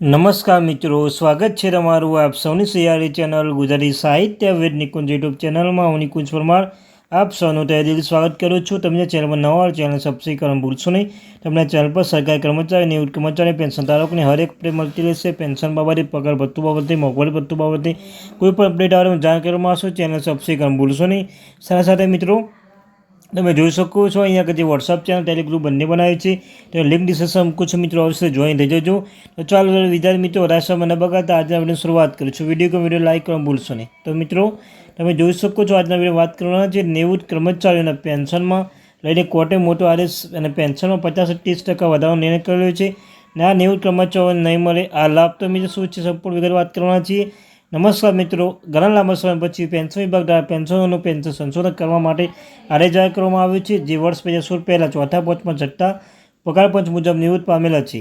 નમસ્કાર મિત્રો, સ્વાગત છે તમારું આપ સૌની સિયારી ચેનલ ગુજરાતી સાહિત્ય વેદ નિકુંજ યુટ્યુબ ચેનલમાં. હું નિકુંજ પરમાર, આપ સૌનું તહે દિલ સ્વાગત કરું છું. તમને ચેનલમાં નવા ચેનલ સબસ્ક્રાઈબ કરવાનું ભૂલશો નહીં. તમને ચેનલ પર સરકારી કર્મચારી, નિવૃત્ત કર્મચારી, પેન્શન ધારકોને હરેક અપડેટ મળતી રહેશે. પેન્શન બાબતે, પગાર ભથ્થું બાબતે, મોંઘવારી ભથ્થું બાબતે કોઈ પણ અપડેટ આવે જાણ કરવામાં આવશો ચેનલ સબસ્ક્રાઈબ કરવાનું ભૂલશો નહીં. સાથે સાથે મિત્રો તમે જોઈ શકો છો, અહીંયા જે વોટ્સઅપ ચેનલ ટેલિગ્રુપ બંને બનાવ્યું છે. તો લિંક ડિસ્ક્રિપ્શન કુછ મિત્રો અવશ્ય જોઈન થઈ જજો તો ચાલો વિદ્યાર્થી મિત્રો રાષ્ટ્ર મને બગાડતા આજના વીડિયો શરૂઆત કરીશું વીડિયો કે વીડિયો લાઇક કરવા ભૂલશો નહીં. તો મિત્રો, તમે જોઈ શકો છો, આજના વીડિયો વાત કરવાના છે નેવું કર્મચારીઓના પેન્શનમાં લઈને કોર્ટે મોટો આદેશ અને પેન્શનમાં પચાસ ત્રીસ ટકા વધારવાનો નિર્ણય કર્યો છે. ને નિવૃત્ત કર્મચારીઓને નહીં મળે, આ લાભ તો મિત્રો શું છે, સંપૂર્ણ વિગત વાત કરવાના છીએ. નમસ્કાર મિત્રો. ઘણા લાંબા સમય પછી પેન્શન વિભાગ દ્વારા પેન્શનોનું પેન્શન સંશોધન કરવા માટે આરે જાહેર કરવામાં આવ્યું છે, જે વર્ષ બે હજાર સોળ પહેલાં ચોથા પંચમાં છઠ્ઠા પગાર પંચ મુજબ નિવૃત્ત પામેલા છે.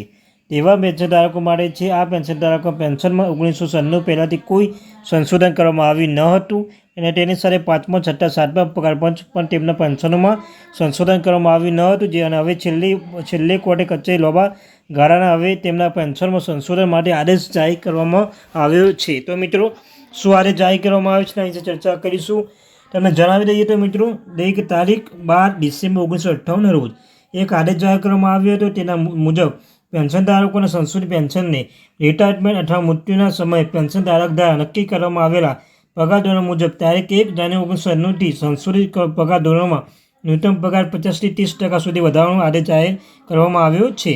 તેવા પેન્શન ધારકો માટે છે, આ પેન્શન ધારકો પેન્શનમાં ઓગણીસો સન્નું પહેલાંથી કોઈ સંશોધન કરવામાં આવ્યું ન હતું અને તેની સાથે પાંચમા, છઠ્ઠા, સાતમા પગાર પંચ પણ તેમના પેન્શનોમાં સંશોધન કરવામાં આવ્યું ન હતું. જે અને હવે છેલ્લી, છેલ્લે કોર્ટે કચેરી લોબા ગાળાના હવે તેમના પેન્શનમાં સંશોધન માટે આદેશ જાહેર કરવામાં આવ્યો છે. તો મિત્રો, શું આદેશ જાહેર કરવામાં આવ્યો છે તેની ચર્ચા કરીશું. તમને જણાવી દઈએ તો મિત્રો દરેક તારીખ બાર ડિસેમ્બર ઓગણીસો અઠ્ઠાવન રોજ એક આદેશ જાહેર કરવામાં આવ્યો હતો. તેના મુજબ પેન્શન ધારકોના સંશોધિત પેન્શનને રિટાયરમેન્ટ અથવા મૃત્યુના સમયે પેન્શન ધારક દ્વારા નક્કી કરવામાં આવેલા પગાર ધોરણ મુજબ તારીખ એક જાન્યુઆરી ઓગણીસો અન્નુથી સંશોધિત પગાર ધોરણમાં ન્યૂનતમ પગાર પચાસથી ત્રીસ ટકા સુધી વધારવાનો આદેશ જાહેર કરવામાં આવ્યો છે.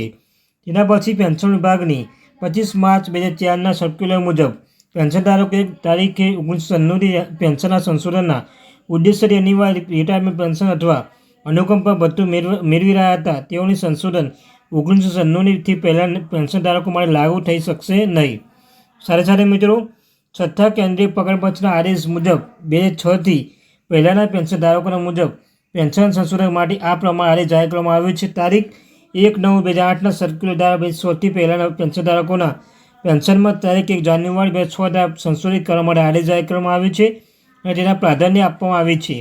તેના પછી પેન્શન વિભાગની પચીસ માર્ચ બે હજાર ચારના સર્ક્યુલર મુજબ પેન્શનધારકો એક તારીખે ઓગણીસો સન્નુથી પેન્શનના સંશોધનના ઉદ્દેશ્યથી અનિવાર્ય રિટાયરમેન્ટ પેન્શન અથવા અનુકંપા ભથ્થું મેળવી રહ્યા હતા. તેઓની સંશોધન ઓગણીસો સન્નુનીથી પહેલાં પેન્શનધારકો માટે લાગુ થઈ શકશે નહીં. સાથે સાથે મિત્રો, છઠ્ઠા કેન્દ્રીય પગાર પંચના આદેશ મુજબ બે હજાર છથી પહેલાંના પેન્શનધારકોના મુજબ પેન્શન સંશોધન માટે આ પ્રમાણે આદેશ જાહેર કરવામાં આવ્યો છે. તારીખ એક નવ બે હજાર આઠના સર્ક્યુલર દ્વારા સોથી પહેલાંના પેન્શન ધારકોના પેન્શનમાં તારીખ એક જાન્યુઆરી બે છ દ્વારા સંશોધિત કરવા માટે આદેશ જાહેર કરવામાં આવ્યો છે અને તેના પ્રાધાન્ય આપવામાં આવે છે.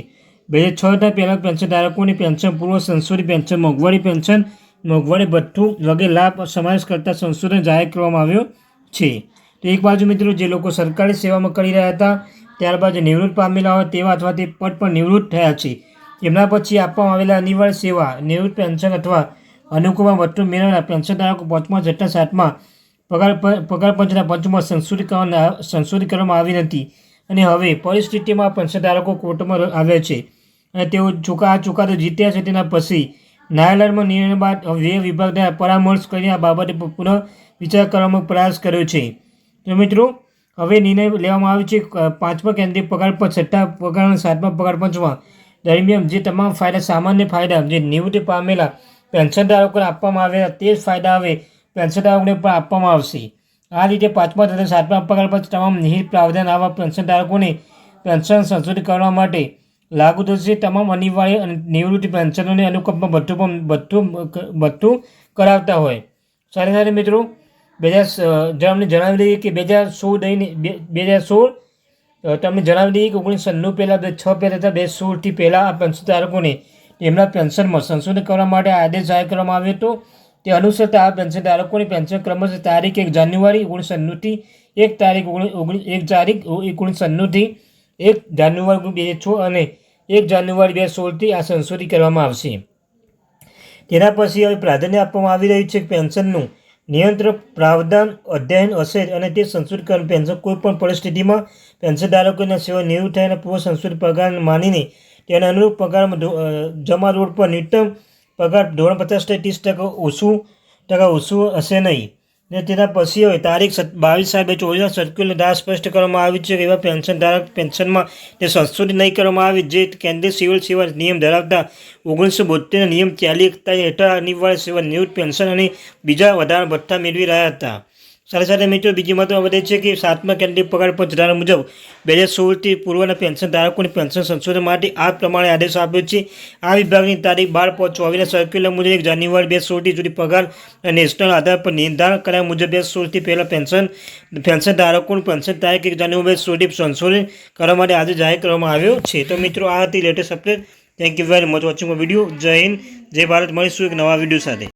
બે હજાર છના પહેલાં પેન્શન ધારકોની પેન્શન પૂર્વ સંશોધિત પેન્શન મોંઘવારી પેન્શન મોંઘવારી ભથ્થું વગેરે લાભ સમાવેશ કરતા સંશોધન જાહેર કરવામાં આવ્યો છે. તો એક બાજુ મિત્રો જે લોકો સરકારી સેવામાં કરી રહ્યા હતા, ત્યારબાદ નિવૃત્ત પામેલા હોય તેવા અથવા તે પદ પર નિવૃત્ત થયા છે. એમના પછી આપવામાં આવેલા અનિવાર્ય સેવા, નિવૃત્ત પેન્શન અથવા અનુકૂળમાં વધુ મેળવનાર પેન્શન ધારકો પાંચમા છઠ્ઠા સાતમાં પગાર પગાર પંચના પંચમાં સંશોધિત કરવાના સંશોધિત કરવામાં આવી નથી. અને હવે પરિસ્થિતિમાં પેન્શન ધારકો કોર્ટમાં આવ્યા છે. અને તેઓ ચુકા, આ ચુકાદો જીત્યા છે તેના પછી ન્યાયાલયમાં નિર્ણય બાદ વ્યય વિભાગને પરામર્શ કરીને આ બાબતે પુનઃ વિચાર કરવાનો પ્રયાસ કર્યો છે. તો મિત્રો, હવે નિર્ણય લેવામાં આવ્યો છે પાંચમા કેન્દ્રીય પગાર પર છઠ્ઠા પગાર અને સાતમા પગાર પંચમાં. દરમિયાન જે તમામ ફાયદા, સામાન્ય ફાયદા, જે નિવૃત્તિ પામેલા પેન્શનધારકોને આપવામાં આવે, તે જ ફાયદા હવે પેન્શનધારકોને પણ આપવામાં આવશે. આ રીતે પાંચમા તથા સાતમા પગાર પર તમામ નિહિત પ્રાવધાન આવા પેન્શનધારકોને પેન્શન સંશોધિત કરવા માટે લાગુ થશે. તમામ અનિવાર્ય અને નિવૃત્તિ પેન્શનોને અનુકંપમાં ભથ્થું ભથ્થું ભથ્થું કરાવતા હોય. સાથે સાથે મિત્રો, બે હજાર અમને જણાવી દઈએ કે બે હજાર સોળ દઈને બે હજાર સોળ તમને જણાવી દઈએ કે ઓગણીસો સન્નું પહેલાં બે છ પહેલાં હતા બે સોળથી પહેલાં આ પેન્શનધારકોને એમના પેન્શનમાં સંશોધન કરવા માટે આદેશ જાહેર કરવામાં આવ્યો હતો. તે અનુસરતા આ પેન્શન ધારકોની પેન્શન ક્રમશ તારીખ એક જાન્યુઆરી ઓગણીસો સન્નુથી એક તારીખ ઓગણીસ એક તારીખ ઓગણીસો સન્નુંથી એક જાન્યુઆરી બે છ અને એક જાન્યુઆરી બે સોળથી આ સંશોધિત કરવામાં આવશે. તેના પછી હવે પ્રાધાન્ય આપવામાં આવી રહ્યું છે પેન્શનનું નિયંત્રણ પ્રાવધાન, અધ્યયન, અસર અને તે સંશોધિત પેન્શન કોઈપણ પરિસ્થિતિમાં પેન્શન ધારકોના સેવા નિવૃત્ત થયાના પૂર્વ સંશોધિત પગાર માનીને તેના અનુરૂપ પગારમાં જમા રોડ પર ન્યૂનતમ પગાર ધોરણ પચાસથી ત્રીસ ટકા ઓછું ટકા ઓછું હશે નહીં. ને તેના પછી હવે તારીખ બાવીસ સાત બે ચોવીસના સર્ક્યુલર દ્વારા સ્પષ્ટ કરવામાં આવ્યું છે કે એવા પેન્શન ધારક પેન્શનમાં તે સંશોધિત નહીં કરવામાં આવી જે કેન્દ્રીય સિવિલ સેવા નિયમ ધરાવતા ઓગણીસો બોતેરના નિયમ ચાલી એકતા હેઠળ અનિવાર્ય સેવા નિવૃત્ત પેન્શન અને બીજા વધારા ભથ્થા મેળવી રહ્યા હતા. સાથે સાથે મિત્રો, બીજી મહત્વ વધે છે કે સાતમા કેન્દ્રીય પગાર પર ધારા મુજબ, બે હજાર સોળથી પૂર્વના પેન્શન ધારકોની પેન્શન સંશોધન માટે આ પ્રમાણે આદેશ આપ્યો છે. આ વિભાગની તારીખ બાર પાંચ ચોવીસના સર્ક્યુલર મુજબ એક જાન્યુઆરી બે સોળથી સુધી પગાર અને નેશનલ આધાર પર નિર્ધારણ કર્યા મુજબ બે સોળથી પહેલાં પેન્શન પેન્શન ધારકોનું પેન્શન તારીખ એક જાન્યુઆરી બે સોળથી સંશોધન કરવા માટે આજે જાહેર કરવામાં આવ્યો છે. તો મિત્રો, આ હતી latest update thank you very much watching video જય હિન્દ જય ભારત મળીશું એક નવા વીડિયો સાથે.